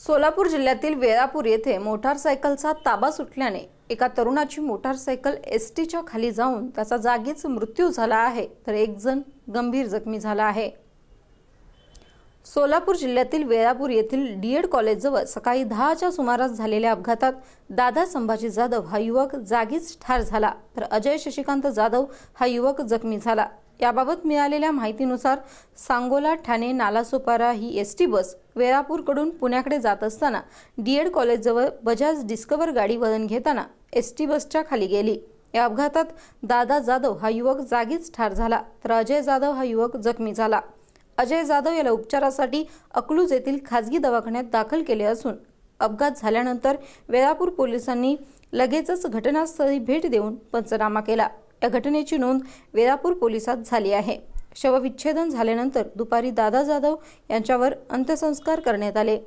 सोलापूर जिल्ह्यातील वेळापूर येथे मोटारसायकलचा ताबा सुटल्याने एका तरुणाची मोटारसायकल एस टीच्या खाली जाऊन त्याचा जागीच मृत्यू झाला आहे तर एक जण गंभीर जखमी झाला आहे. सोलापूर जिल्ह्यातील वेळापूर येथील डीएड कॉलेजजवळ सकाळी दहाच्या सुमारास झालेल्या अपघातात दादा संभाजी जाधव हा युवक जागीच ठार झाला तर अजय शशिकांत जाधव हा युवक जखमी झाला. याबाबत मिळालेल्या माहितीनुसार सांगोला ठाणे नालासोपारा ही एस टी बस वेळापूरकडून पुण्याकडे जात असताना डीएड कॉलेजजवळ बजाज डिस्कवर गाडी वळण घेताना एस टी बसच्या खाली गेली. या अपघातात दादा जाधव हा युवक जागीच ठार झाला तर अजय जाधव हा युवक जखमी झाला. अजय जाधव याला उपचारासाठी अकलूज येथील खाजगी दवाखान्यात दाखल केले असून अपघात झाल्यानंतर वेळापूर पोलिसांनी लगेचच घटनास्थळी भेट देऊन पंचनामा केला. या घटनेची नोंद वेदापूर पोलिसात झाली आहे. शवविच्छेदन झाल्यानंतर दुपारी दादा जाधव यांच्यावर अंत्यसंस्कार करण्यात आले.